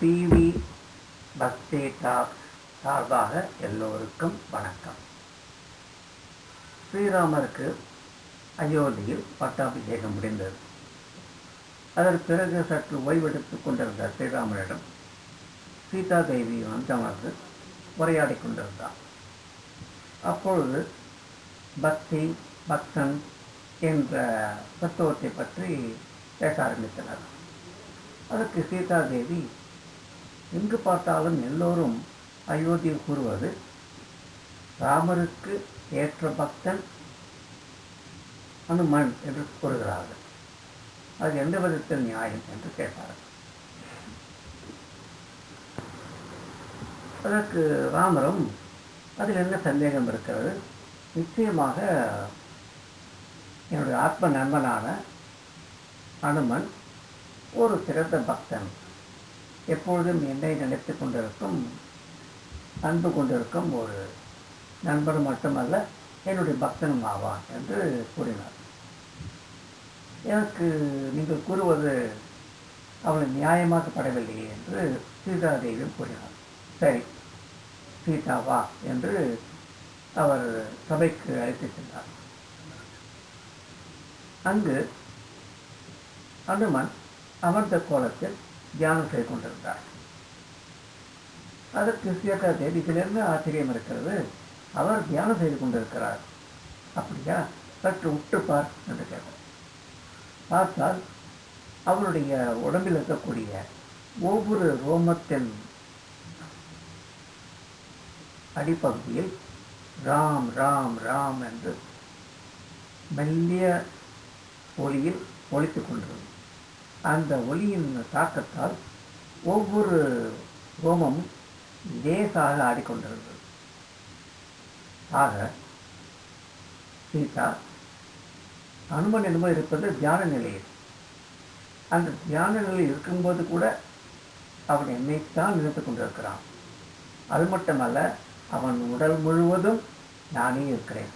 PV பக்தி talk சார்பாக எல்லோருக்கும் வணக்கம். ஸ்ரீராமருக்கு அயோத்தியில் பட்டாபிஷேகம் முடிந்தது. அதற்கு பிறகு சற்று ஓய்வெடுத்துக் கொண்டிருந்த ஸ்ரீராமனிடம் சீதா தேவி வந்தமர்ந்து உரையாடி கொண்டிருந்தார். அப்பொழுது பக்தி பக்தன் என்ற தத்துவத்தை பற்றி பேச ஆரம்பித்தனர். அதற்கு சீதா தேவி எங்கு பார்த்தாலும் எல்லோரும் அயோத்தியில் கூறுவது ராமருக்கு ஏற்ற பக்தன் அனுமன் என்று கூறுகிறார்கள். அது எந்த விதத்தில் நியாயம்? என்று கேட்டார்கள் அதற்கு ராமரும் அதில் என்ன சந்தேகம் இருக்கிறது? நிச்சயமாக என்னுடைய ஆத்ம நண்பனான அனுமன் ஒரு சிறந்த பக்தன். எப்பொழுதும் என்னை நினைத்து கொண்டிருக்கும் அன்பு கொண்டிருக்கும் ஒரு நண்பன் மட்டுமல்ல என்னுடைய பக்தனும் ஆவான் என்று கூறினார். எனக்கு நீங்கள் கூறுவது அவளை நியாயமாக்கப்படவில்லையே என்று சீதாதேவியும் கூறினார். சரி சீதாவா என்று அவர் சபைக்கு அழைத்து சென்றார். அங்கு அனுமன் அமர்ந்த கோலத்தில் தியானம் செய்து கொண்டிருந்தார். அதற்கு சீதா தேவி இதில் ஆச்சரியம் இருக்கிறது. அவர் தியானம் செய்து கொண்டிருக்கிறார். அப்படியா? சற்று உற்று பார் என்று கேட்டார். பார்த்தால் அவருடைய உடம்பில் இருக்கக்கூடிய ஒவ்வொரு ரோமத்தின் அடிப்பகுதியில் ராம் ராம் ராம் என்று மெல்லிய ஒளியில் ஒழித்து கொண்டிருந்தது அந்த ஒளியின் தாக்கத்தால் ஒவ்வொரு ரோமமும் லேசாக ஆடிக்கொண்டிருந்தது. ஆக சீதா அனுமன் நிலம இருப்பது தியான நிலையில். அந்த தியான நிலையில் இருக்கும்போது கூட அவன் என்னைத்தான் நினைத்து கொண்டிருக்கிறான். அது மட்டுமல்ல அவன் உடல் முழுவதும் நானே இருக்கிறேன்.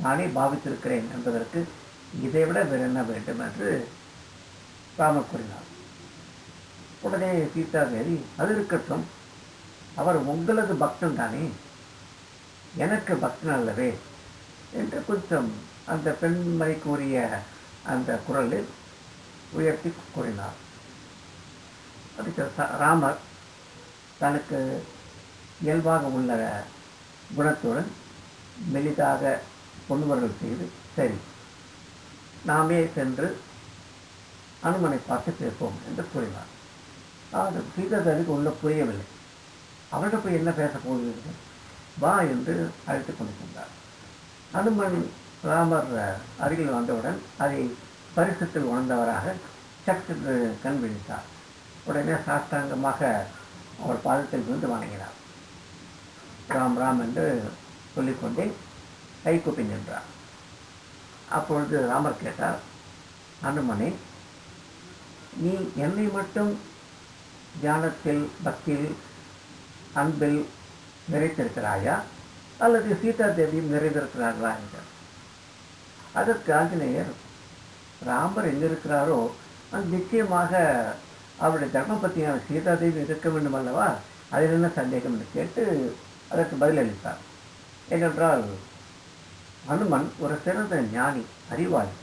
நானே பாவித்திருக்கிறேன் என்பதற்கு இதை விட வேறு என்ன வேண்டும் என்று ராமர் கூறினார். உடனே சீதா தேவி அது இருக்கட்டும். அவர் உங்களது பக்தன் தானே? எனக்கு பக்தன் அல்லவே? என்று கொஞ்சம் அந்த பெண்மை கூறிய அந்த குரலில் உயர்த்தி கூறினார். அதுக்கு ராமர் தனக்கு இயல்பாக உள்ள குணத்துடன் மெலிதாக பொன்வர்கள் செய்து சரி நாமே சென்று அனுமனை பார்த்து பேசுவோம் என்று கூறினார். அது சீதாதேவிக்கு உள்ள புரியவில்லை. அவர்கிட்ட போய் என்ன பேச போகிறீர்கள்? வா என்று அழைத்து கொண்டு சென்றார். அனுமன் ராமர் அருகில் வந்தவுடன் அதை பரிசத்தில் உணர்ந்தவராக சற்று கண் விழித்தார். உடனே சாஷ்டாங்கமாக அவர் பாதத்தில் விழுந்து வணங்கினார். ராம் ராம் என்று சொல்லிக்கொண்டே கைகூப்பி நின்றார். அப்பொழுது ராமர் கேட்டார் அனுமனே நீ என்னை மட்டும் தியானத்தில் பக்தியில் அன்பில் நிறைத்திருக்கிறாயா அல்லது சீதா தேவியும் நிறைந்திருக்கிறார்களா? என்றார். அதற்கு ஆஞ்சநேயர் ராமர் எங்கிருக்கிறாரோ இருக்கிறாரோ நிச்சயமாக அவருடைய தர்மபத்தியான சீதாதேவி இருக்க வேண்டும் அல்லவா? அதில் என்ன சந்தேகம்? என்று கேட்டு அதற்கு பதிலளித்தார். ஏனென்றால் அனுமன் ஒரு சிறந்த ஞானி அறிவாளி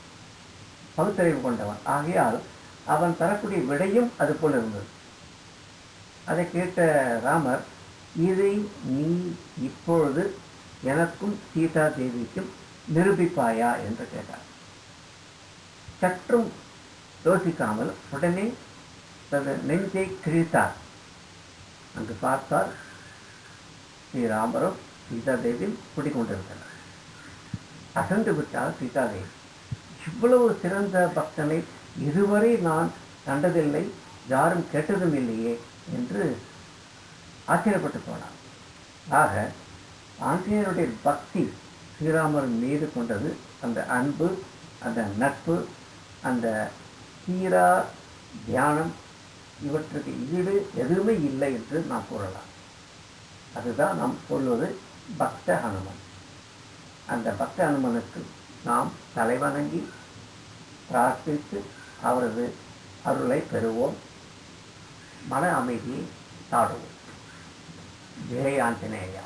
பகுத்தறிவு கொண்டவன். ஆகையால் அவன் தரக்கூடிய விடையும் அது போல் இருந்தது. அதை கேட்ட ராமர் இதை நீ இப்பொழுது எனக்கும் சீதா தேவிக்கும் நிரூபிப்பாயா? என்று கேட்டார். சற்றும் யோசிக்காமல் உடனே தனது நெஞ்சை கிழித்தார். அங்கு பார்த்தால் ஸ்ரீராமரும் சீதாதேவியும் குடிக்கொண்டிருந்தனர் அசந்து விட்டால் சீதாதேவி இவ்வளவு சிறந்த பக்தனை இதுவரை நான் கண்டதில்லை யாரும் கேட்டதும் இல்லையே என்று ஆச்சரியப்பட்டு போனார். ஆக ஆஞ்சநேயருடைய பக்தி ஸ்ரீராமர் மீது கொண்டது அந்த அன்பு அந்த நட்பு அந்த தீரா தியானம் இவற்றுக்கு ஈடு எதுவுமே இல்லை என்று நாம் கூறலாம். அதுதான் நாம் சொல்வது பக்த ஹனுமன் அந்த பக்த அனுமனுக்கு நாம் தலைவணங்கி பிரார்த்தித்து அவரது அருளை பெறுவோம். மன அமைதியை தாடுவோம். ஜெய ஆஞ்சநேயா.